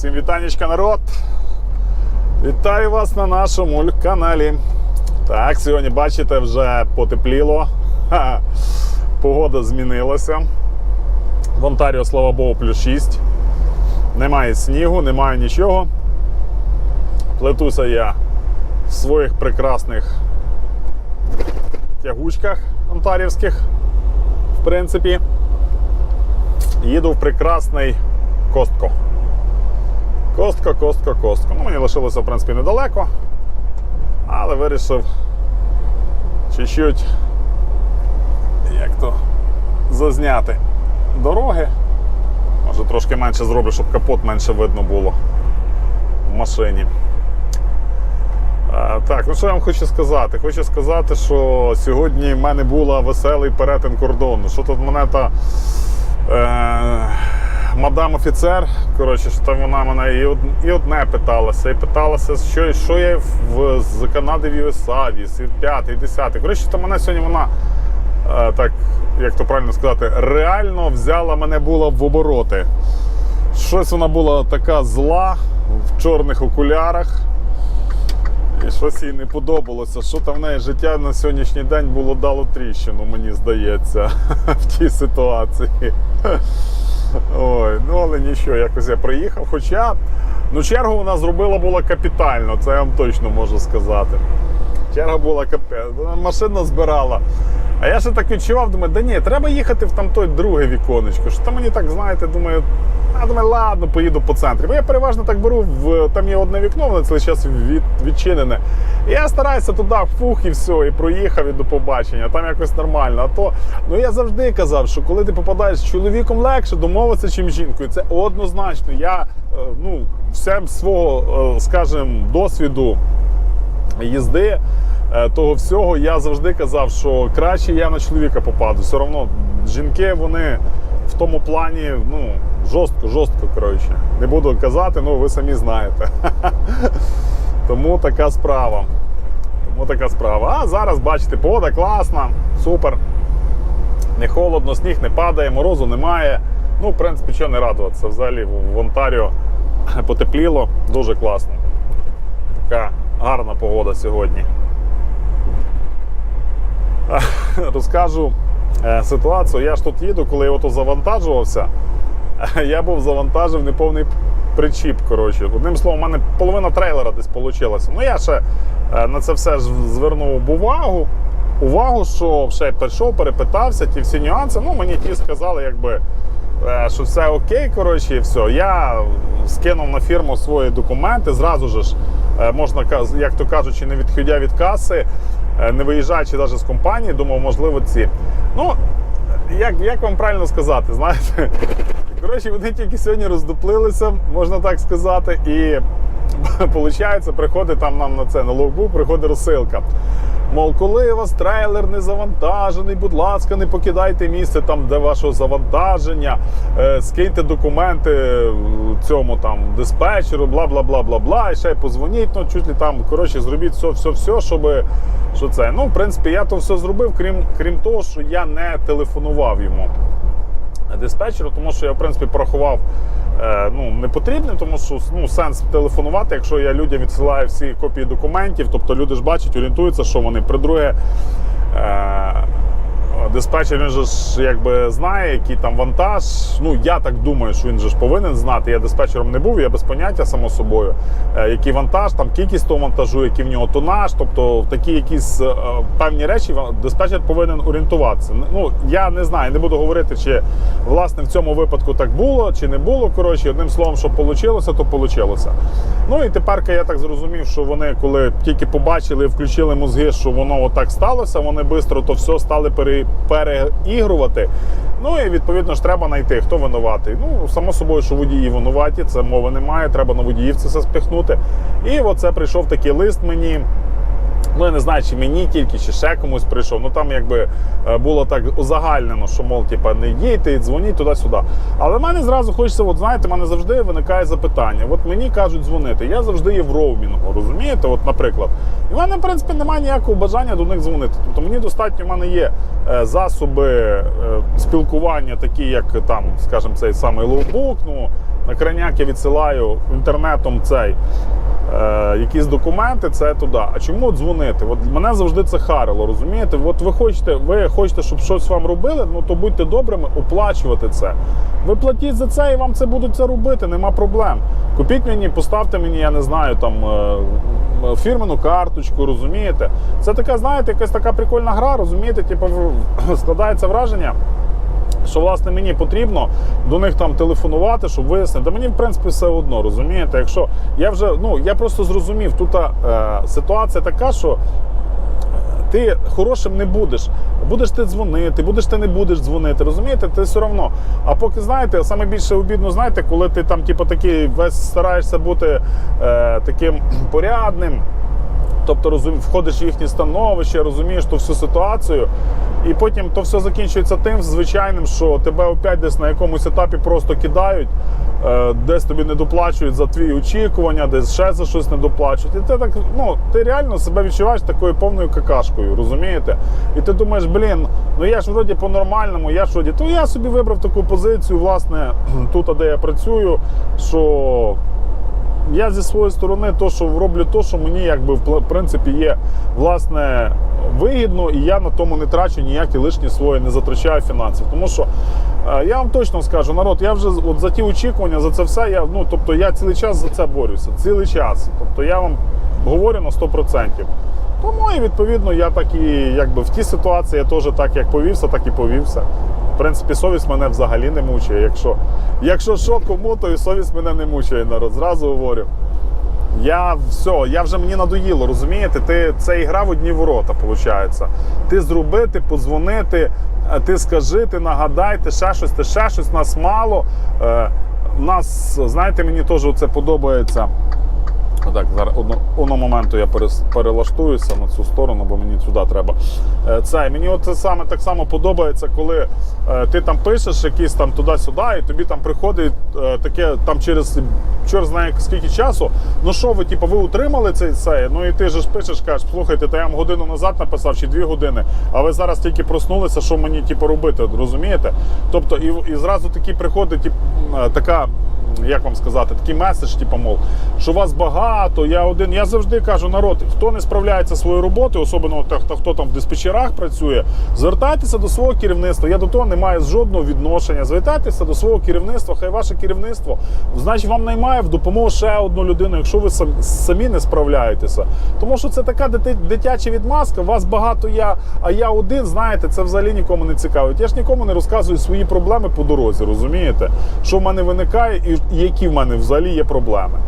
Всім вітанечка, народ! Вітаю вас на нашому каналі. Так, сьогодні бачите, вже потепліло. Ха, Погода змінилася. В Онтаріо, слава Богу, плюс 6. Немає снігу, немає нічого. Плетуся я в своїх прекрасних тягучках онтарівських, в принципі. Їду в прекрасний Костко. Костко, Костко, Костко. Ну, мені лишилося, в принципі, недалеко, але вирішив чуть-чуть, як то, зазняти дороги. Може трошки менше зроблю, щоб капот менше видно було в машині. А, так, ну що я вам хочу сказати? Хочу сказати, що сьогодні в мене була веселий перетин кордону. Що тут мене та. Е, мадам офіцер, коротше, що там вона мене і, од, і одне питалася, і питалася, що, що я в, з Канади в USA віз, і п'ятий, і десятий. Коротше, то мене сьогодні вона, е, так, як то правильно сказати, реально взяла мене була в обороти. Щось вона була така зла в чорних окулярах. І щось їй не подобалося. Що там в неї життя на сьогоднішній день було дало тріщину, мені здається, в тій ситуації. Ой, ну але нічого, якось я приїхав. Хоча ну, чергу вона зробила була капітально, це я вам точно можу сказати. Черга була капітальна. Вона машину збирала. А я ще так відчував, думаю, да ні, треба їхати в там той друге віконечко. Що там мені так, знаєте, думаю, а думаю, ладно, поїду по центрі. Бо я переважно так беру, в, там є одне вікно, воно цілий час від, відчинене. І я стараюся туди, фух, і все, і проїхав і до побачення. Там якось нормально. А то, ну я завжди казав, що коли ти попадаєш з чоловіком легше домовитися, чим з жінкою. Це однозначно. Я е, ну, всем свого, е, скажімо, досвіду їзди. Е, Того всього я завжди казав, що краще я на чоловіка попаду. Все одно жінки вони в тому плані ну, жорстко, жорстко, коротше. Не буду казати, ну ви самі знаєте. Тому така справа. Тому така справа. А зараз, бачите, погода класна, супер. Не холодно, сніг не падає, морозу немає. Ну, в принципі, чого не радуватися. Взагалі в в Онтаріо потепліло, дуже класно. Така гарна погода сьогодні. Розкажу е, ситуацію. Я ж тут їду, коли я завантажувався. Я був завантажив неповний причіп. Коротше. Одним словом, у мене половина трейлера десь вийшла. Ну я ще е, на це все ж звернув увагу. Увагу, що ще прийшов, перепитався ті всі нюанси. Ну, мені ті сказали, якби, е, що все окей, коротше, і все. Я скинув на фірму свої документи, зразу ж, е, можна, як то кажучи, не відходя від каси, е, не виїжджаючи навіть з компанії, думав, можливо, ці. Ну, як, як вам правильно сказати, знаєте? Коротше, вони тільки сьогодні роздуплилися, можна так сказати, і виходить, приходить там нам на це на лоукбук, приходить розсилка. Мов, коли у вас трейлер не завантажений, будь ласка, не покидайте місце там, де вашого завантаження, е, скиньте документи цьому там диспетчеру, бла бла бла бла бла. І ще й позвоніть, ну чуть ли там, коротше, зробіть все, все, все, щоб що це. Ну, в принципі, я то все зробив, крім, крім того, що я не телефонував йому диспетчеру, тому що я в принципі порахував е, ну, непотрібним, тому що ну, сенс телефонувати, якщо я людям відсилаю всі копії документів, тобто люди ж бачать, орієнтуються, що вони. При-друге, е, диспетчер він же ж якби знає, який там вантаж. Ну, я так думаю, що він же ж повинен знати. Я диспетчером не був, я без поняття, само собою, е, який вантаж, там кількість того вантажу, який в нього тонаж, тобто такі якісь е, певні речі диспетчер повинен орієнтуватися. Ну, я не знаю, не буду говорити, чи власне в цьому випадку так було, чи не було. Коротше, одним словом, що вийшло, то вийшло. Ну і тепер я так зрозумів, що вони, коли тільки побачили і включили мозги, що воно отак сталося, вони швидко то все стали пере, переігрувати. Ну і відповідно ж треба знайти, хто винуватий. Ну, само собою, що водії винуваті, це мови немає, треба на водіїв це спихнути. І оце прийшов такий лист мені. Ну, я не знаю, чи мені тільки, чи ще комусь прийшов. Ну там якби е, було так узагальнено, що мов, типа, не їдьте дзвоніть туди-сюди. Але в мене зразу хочеться, от знаєте, в мене завжди виникає запитання. От мені кажуть дзвонити, я завжди є в роумінгу, розумієте? От, наприклад. І в мене, в принципі, немає ніякого бажання до них дзвонити. Тобто мені достатньо, в мене є е, засоби е, спілкування, такі як там, скажімо, цей самий лоубук. Ну, на крайняк я відсилаю інтернетом цей. Е, якісь документи, це туди. А чому дзвонити? От мене завжди це харило, розумієте? От ви хочете, ви хочете, щоб щось вам робили, ну то будьте добрими, оплачувати це. Ви платіть за це і вам це будуть це робити, нема проблем. Купіть мені, поставте мені, я не знаю, там е, фірмену карточку, розумієте? Це така, знаєте, якась така прикольна гра, розумієте? Типу, складається враження що власне мені потрібно до них там телефонувати, щоб вияснити. Та мені в принципі все одно, розумієте? Якщо я вже ну я просто зрозумів, тут е, ситуація така, що. Ти хорошим не будеш. Будеш ти дзвонити, будеш ти не будеш дзвонити. Розумієте, ти все одно. А поки знаєте, саме більше обідно, знаєте, коли ти там, типу, такий весь стараєшся бути е, таким порядним. Тобто розум, входиш в їхнє становище, розумієш ту всю ситуацію, і потім то все закінчується тим звичайним, що тебе опять десь на якомусь етапі просто кидають, е, десь тобі не доплачують за твої очікування, десь ще за щось не доплачують. І ти так, ну ти реально себе відчуваєш такою повною какашкою, розумієте? І ти думаєш, блін, ну я ж вроді по-нормальному, я ж вроді, то я собі вибрав таку позицію, власне, тут, де я працюю, що я зі своєї сторони то, що роблю то, що мені якби в принципі є власне вигідно, і я на тому не трачу ніякі лишні свої, не затрачаю фінансів. Тому що е, я вам точно скажу, народ, я вже от за ті очікування, за це все, я ну тобто я цілий час за це борюся. Цілий час. Тобто я вам говорю на 100%. Тому і відповідно я так і якби в тій ситуації я теж так як повівся, так і повівся. Принципі, совість мене взагалі не мучає. Якщо, якщо що кому, то і совість мене не мучає, народ. Зразу говорю. Я все, я вже мені надоїло, розумієте? Ти це ігра в одні ворота, виходить. Ти зробити, подзвонити, е, ти скажи, ти нагадай, ти ще щось, ти ще щось, нас мало. Е, нас, знаєте, мені теж це подобається. Так, зараз одну моменту я перелаштуюся на цю сторону, бо мені сюди треба. Е, Це мені от це саме так само подобається, коли е, ти там пишеш якісь там туди-сюди, і тобі там приходить е, таке там через чор знає скільки часу. Ну що ви, типу, ви утримали цей цей? Ну і ти ж пишеш, кажеш, слухайте, та я вам годину назад написав чи дві години, а ви зараз тільки проснулися, що мені типу, робити, розумієте? Тобто, і, і зразу такі приходить тип, така як вам сказати, такий меседж, типу, мов, що вас багато, я один. Я завжди кажу, народ, хто не справляється своєю роботою, особливо хто, хто там в диспетчерах працює, звертайтеся до свого керівництва. Я до того не маю жодного відношення. Звертайтеся до свого керівництва, хай ваше керівництво, значить, вам наймає в допомогу ще одну людину, якщо ви сам- самі не справляєтеся. Тому що це така дитяча відмазка, вас багато я, а я один, знаєте, це взагалі нікому не цікавить. Я ж нікому не розказую свої проблеми по дорозі, розумієте? Що в мене виникає і які в мене взагалі є проблеми.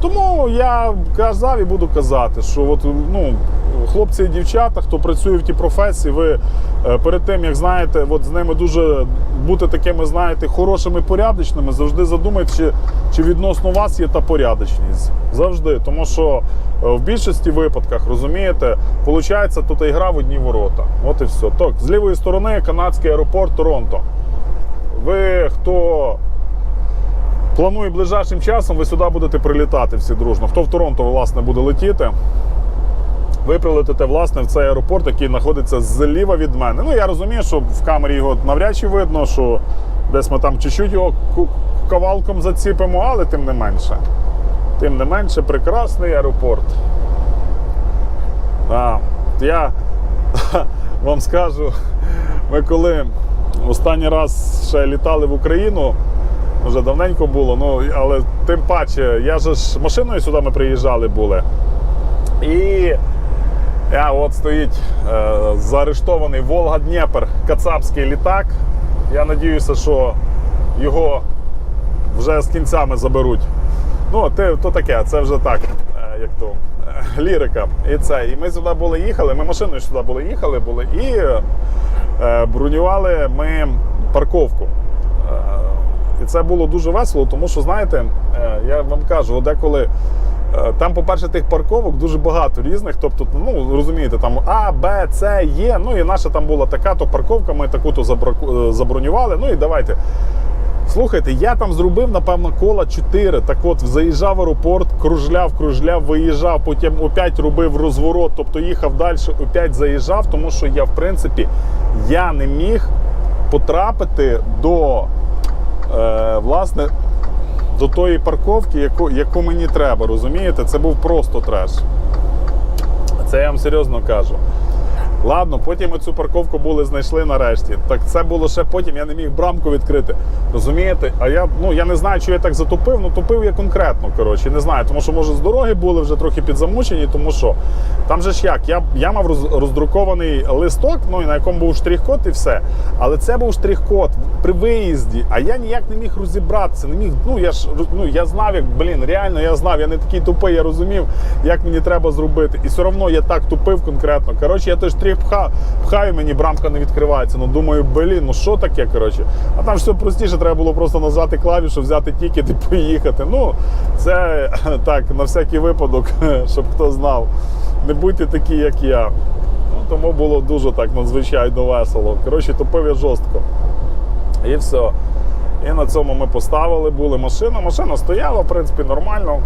Тому я казав і буду казати, що от, ну, хлопці і дівчата, хто працює в тій професії, ви е, перед тим, як знаєте, от з ними дуже бути такими, знаєте, хорошими, порядочними, завжди задумайте, чи, чи відносно вас є та порядочність. Завжди. Тому що е, в більшості випадках, розумієте, виходить тут ігра в одні ворота. От і все. Так, з лівої сторони канадський аеропорт Торонто. Ви хто Планую ближайшим часом, ви сюди будете прилітати всі дружно. Хто в Торонто, власне, буде летіти, ви прилетите власне в цей аеропорт, який знаходиться зліва від мене. Ну, я розумію, що в камері його навряд чи видно, що десь ми там чуть-чуть його кавалком заціпимо, але тим не менше. Тим не менше, прекрасний аеропорт. А, я вам скажу, ми коли останній раз ще літали в Україну, вже давненько було, ну але тим паче, я же ж машиною сюди ми приїжджали були. І я от стоїть е, заарештований Волга Дніпр, кацапський літак. Я надіюся, що його вже з кінцями заберуть. Ну, те, то таке, це вже так, е, як то, лірика. І це. І ми сюди були їхали, ми машиною сюди були їхали були і е, бронювали ми парковку. І це було дуже весело, тому що, знаєте, е, я вам кажу, деколи. е, Там, по-перше, тих парковок дуже багато різних. Тобто, ну розумієте, там А, Б, С, Є. Ну і наша там була така, то парковка, ми таку-то е, забронювали. Ну і давайте. Слухайте, я там зробив, напевно, кола 4. Так от, заїжджав в аеропорт, кружляв, кружляв, виїжджав, потім опять робив розворот, тобто їхав далі, опять заїжджав, тому що я, в принципі, я не міг потрапити до, власне, до тої парковки, яку, яку мені треба. Розумієте? Це був просто треш. Це я вам серйозно кажу. Ладно, потім ми цю парковку були знайшли нарешті. Так це було ще потім, я не міг брамку відкрити. Розумієте? А я ну я не знаю, що я так затупив. Ну тупив я конкретно. Коротше, не знаю, тому що може з дороги були вже трохи підзамучені, тому що там же ж як, я, я мав роздрукований листок, ну і на якому був штрих-код і все. Але це був штрих-код при виїзді, а я ніяк не міг розібратися. Не міг, ну я ж ну я знав, як блін, реально я знав, я не такий тупий, я розумів, як мені треба зробити. І все одно я так тупив конкретно. Коротше, я той пха, пхаю, мені брамка не відкривається. Ну думаю, блін, ну що таке? Коротше, а там все простіше, треба було просто нажати клавішу, взяти тікет і поїхати. Ну, це так, на всякий випадок, щоб хто знав. Не будьте такі, як я. Ну, тому було дуже так надзвичайно весело. Коротше, тупив я жорстко. І все. І на цьому ми поставили були машину. Машина стояла, в принципі, нормально.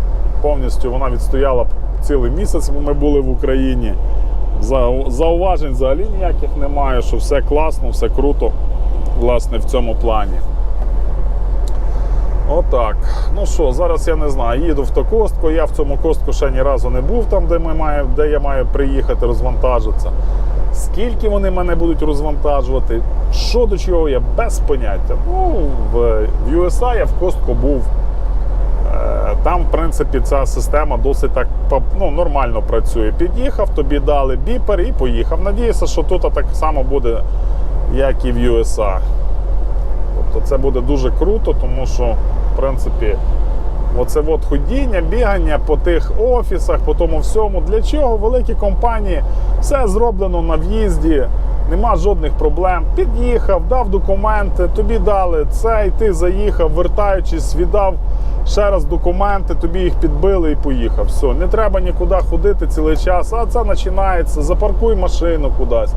Повністю вона відстояла цілий місяць. Ми були в Україні. За- Зауважень взагалі ніяких немає, що все класно, все круто, власне, в цьому плані. Отак. Ну що, зараз я не знаю, їду в ту костку. Я в цьому костку ще ні разу не був там, де, ми має, де я маю приїхати, розвантажитися. Скільки вони мене будуть розвантажувати, що до чого я без поняття. Ну, в, в USA я в костку був. Там, в принципі, ця система досить так ну, нормально працює. Під'їхав, тобі дали біпер і поїхав. Надіюся, що тут так само буде, як і в USA. Тобто це буде дуже круто, тому що, в принципі, оце от ходіння, бігання по тих офісах, по тому всьому. Для чого великі компанії все зроблено на в'їзді, нема жодних проблем. Під'їхав, дав документи, тобі дали це, і ти заїхав, вертаючись, віддав ще раз документи, тобі їх підбили і поїхав. Все, не треба нікуди ходити цілий час. А це починається. Запаркуй машину кудись.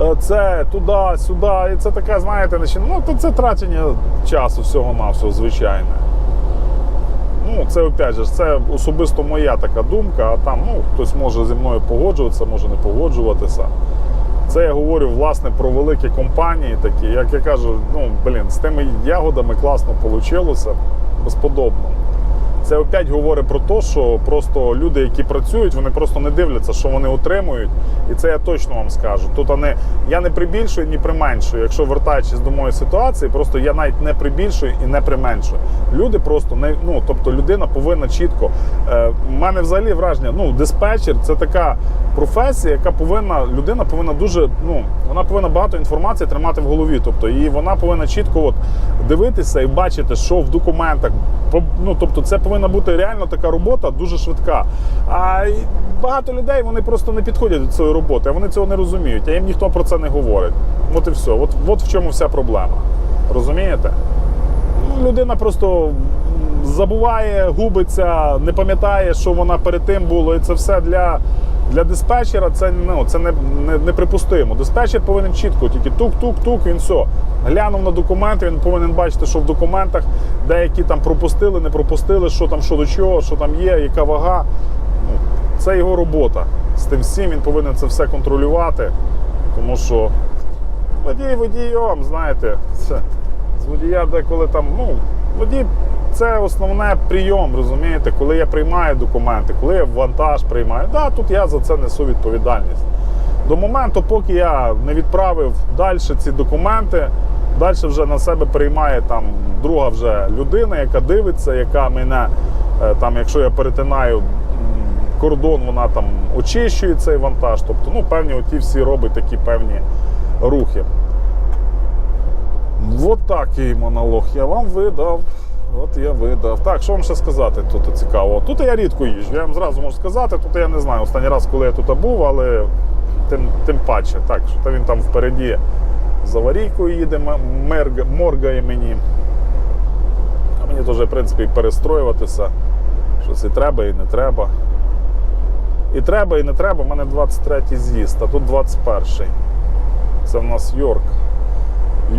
Е, Це туди, сюди. І це таке, знаєте, ну, то це трачення часу всього-навсього, звичайне. Ну, це опять же, це особисто моя така думка, а там ну, хтось може зі мною погоджуватися, може не погоджуватися. Це я говорю власне про великі компанії, такі, як я кажу, ну блін, з тими ягодами класно вийшло, безподобно. Це опять говорить про те, що просто люди, які працюють, вони просто не дивляться, що вони отримують. І це я точно вам скажу. Тут вони, я не прибільшую, ні применшую. Якщо вертаючись до моєї ситуації, просто я навіть не прибільшую і не применшую. Люди просто не ну, тобто людина повинна чітко. Е, в мене взагалі враження, ну, диспетчер це така професія, яка повинна, людина повинна дуже, ну, вона повинна багато інформації тримати в голові. Тобто, і вона повинна чітко от, дивитися і бачити, що в документах. Ну, тобто, це повинна бути реально така робота дуже швидка. А багато людей вони просто не підходять до цієї роботи, вони цього не розуміють, а їм ніхто про це не говорить. От і все. От, от в чому вся проблема. Розумієте? Людина просто забуває, губиться, не пам'ятає, що вона перед тим було. І це все для, для диспетчера це, ну, це не, не, неприпустимо. Диспетчер повинен чітко, тільки тук-тук-тук, він все. Глянув на документи, він повинен бачити, що в документах деякі там пропустили, не пропустили, що там, що до чого, що там є, яка вага. Ну, це його робота. З тим всім він повинен це все контролювати, тому що водій водійом, знаєте, це, з водія деколи там, ну, водій це основне прийом, розумієте, коли я приймаю документи, коли я вантаж приймаю, да, тут я за це несу відповідальність. До моменту, поки я не відправив далі ці документи, далі вже на себе приймає там друга вже людина, яка дивиться, яка мене е, там, якщо я перетинаю кордон, вона там очищує цей вантаж. Тобто, ну, певні оті всі робить такі певні рухи. От такий монолог я вам видав. От я видав. Так, що вам ще сказати тут цікаво? Тут я рідко їжджу, я вам зразу можу сказати. Тут я не знаю останній раз, коли я тут був, але тим, тим паче. Так, що він там впереді з аварійкою їде, мерг, моргає мені. А мені теж, в принципі, перестроюватися. Щось і треба, і не треба. І треба, і не треба. У мене 23-й з'їзд, а тут 21-й. Це в нас Йорк.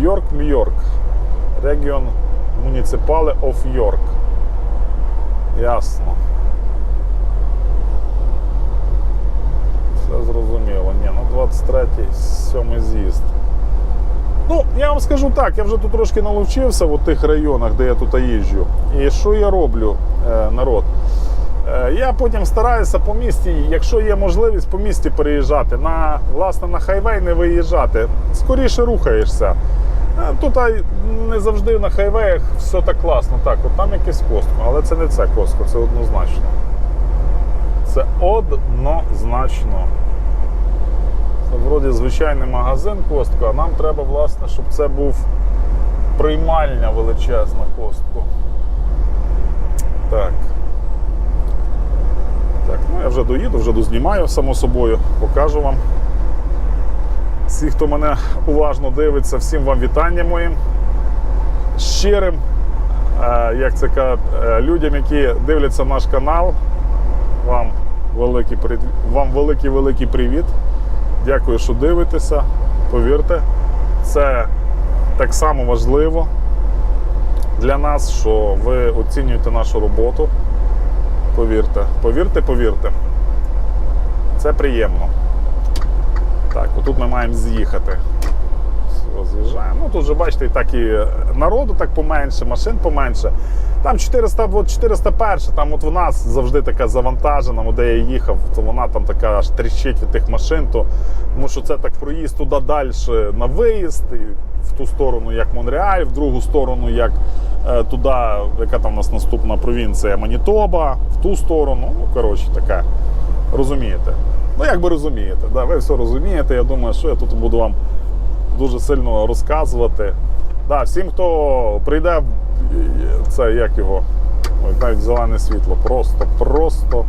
Йорк Мйорк. Регіон Муніципале оф Йорк. Ясно. Все зрозуміло. Ні, ну 23-й, 7 з'їзд. Ну, я вам скажу так, я вже тут трошки наловчився в тих районах, де я тут їжджу. І що я роблю, е, народ? Е, Я потім стараюся по місті, якщо є можливість по місті переїжджати, на, власне, на хайвей не виїжджати, скоріше рухаєшся. Е, Тут не завжди на хайвеях все так класно. Так, от там якесь Костко, але це не це Костко, це однозначно. Це однозначно. Це вроді звичайний магазин Костко, а нам треба, власне, щоб це був приймальня величезна Костко. Так. Так, ну я вже доїду, вже дознімаю, само собою, покажу вам. Всі, хто мене уважно дивиться, всім вам вітання моїм. Щирим, е, як це кажуть, е, людям, які дивляться наш канал. Вам великий вам великий великий привіт. Дякую, що дивитеся. Повірте, це так само важливо для нас, що ви оцінюєте нашу роботу. Повірте, повірте, повірте. Це приємно. Так, отут ми маємо з'їхати. З'їжджаємо. Ну тут вже бачите, і так і народу так поменше, машин поменше. Там 400, от 401, там от вона завжди така завантажена, де я їхав, то вона там така аж тріщить від тих машин, то, тому що це так проїзд туди далі на виїзд, і в ту сторону, як Монреаль, в другу сторону, як е, туди, яка там у нас наступна провінція Манітоба, в ту сторону. Ну, коротше, таке. Розумієте? Ну, як би розумієте, да, ви все розумієте. Я думаю, що я тут буду вам дуже сильно розказувати. Да, всім, хто прийде, це як його, ой, навіть зелене світло, просто, просто.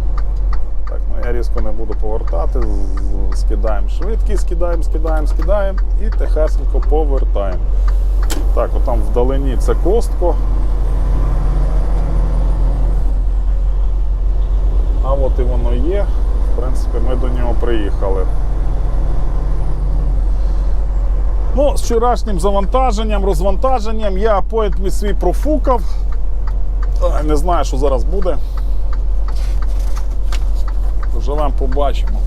Так, ну я різко не буду повертати, скидаємо швидкість, скидаємо, скидаємо, скидаємо і тихесенько повертаємо. Так, отам вдалині це костко. А от і воно є. В принципі, ми до нього приїхали. Ну, з вчорашнім завантаженням, розвантаженням я поїзд мій свій профукав. Не знаю, що зараз буде. Поживемо, побачимо.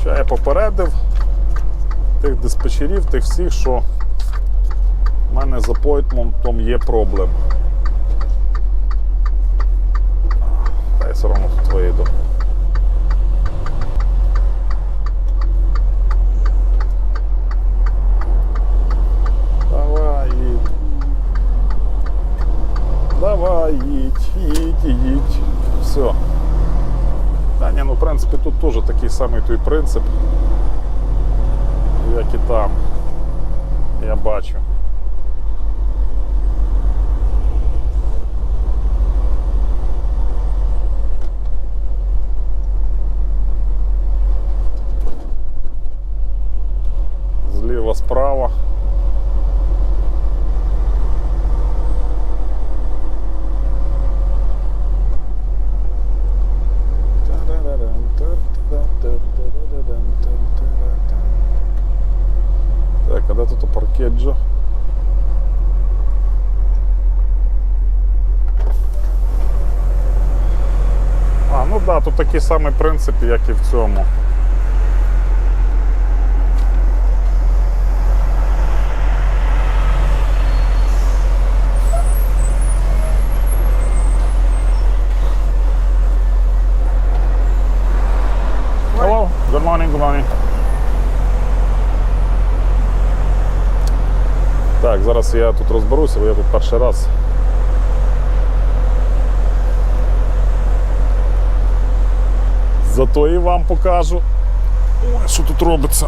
Ще я попередив тих диспетчерів, тих всіх, що в мене з апойтментом є проблем. Я все одно тут вийду. Давай, їдь. Давай, їдь, їдь, їдь. Все. Та ні, ну в принципі тут теж такий самий той принцип, як і там. Я бачу. Справа. Так, а де тут паркеджо? А, ну да, тут такий самий принцип, як і в цьому. Зараз я тут розберуся, бо я тут перший раз. Зато і вам покажу. Що тут робиться.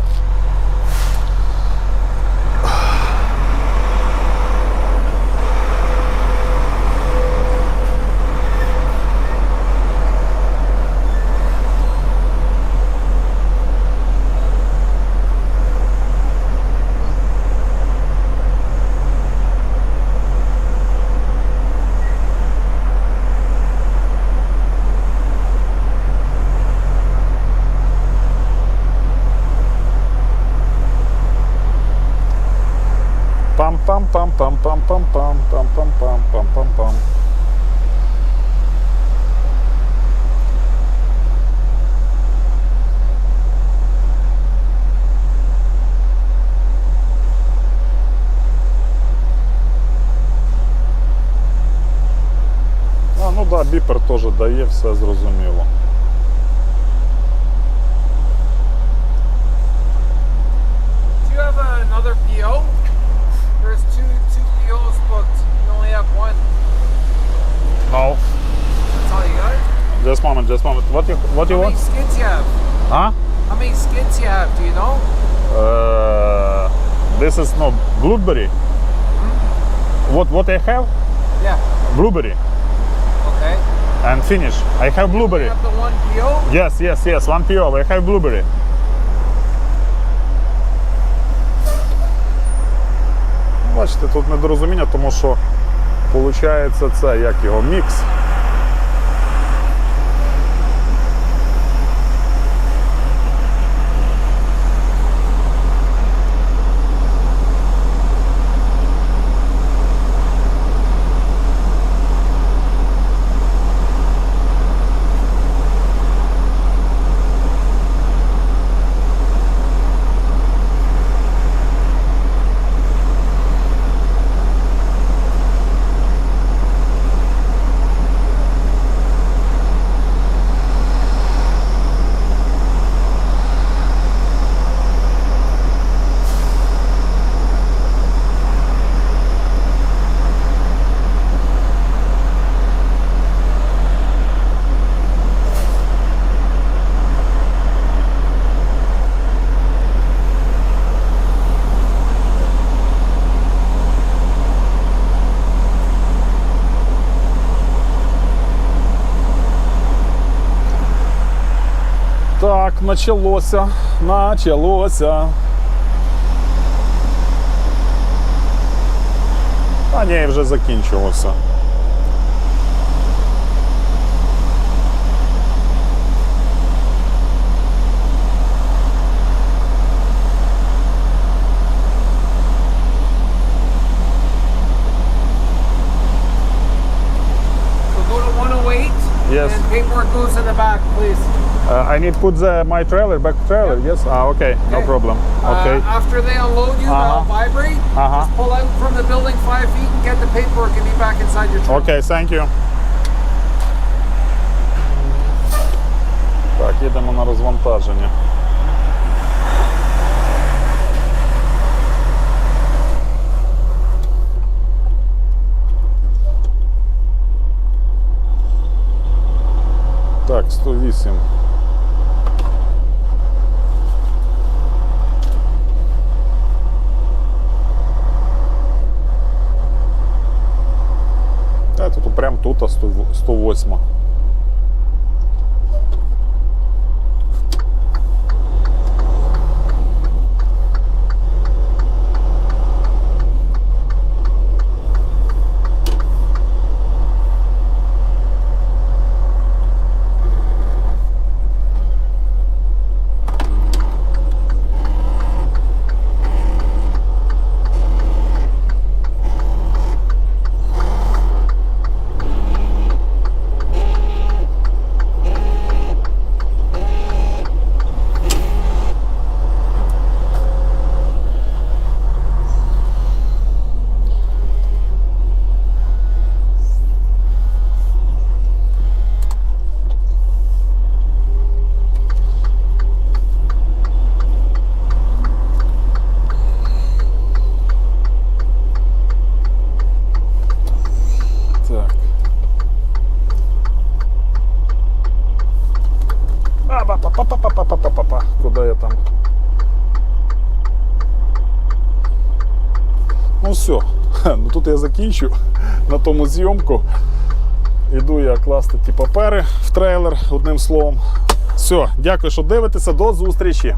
да, біпер теж дає, все зрозуміло. Do you have another PO? There's two two POs booked. You only have one. No, That's all you got? just moment, just moment. What you, what you How many want? skids you have? Huh? How many skids you have? Do you know? Uh, this is no blueberry. What what I have? Yeah. Blueberry Okay. And finish. I have blueberry. You have the one PO? Yes, yes, yes. One PO. I have blueberry. Бачите, тут недорозуміння, тому що виходить це як його мікс. Так, началося, началося. А ні, вже закінчилося. So go to 108. Yes. And paperwork goes in the back, please. Uh, I need put the, my trailer, back trailer, yes? Ah, okay, no Okay. problem. Uh, Okay. after they unload you, Uh-huh. they'll vibrate. Uh-huh. Just pull out from the building five feet and get the paperwork and be back inside your truck. Окей, thank you. Так, їдемо на розвантаження. Так, 108. комітету, то прямо тут 108. Я закінчу на тому зйомку. Іду я класти ті папери в трейлер, одним словом. Все, дякую, що дивитеся. До зустрічі.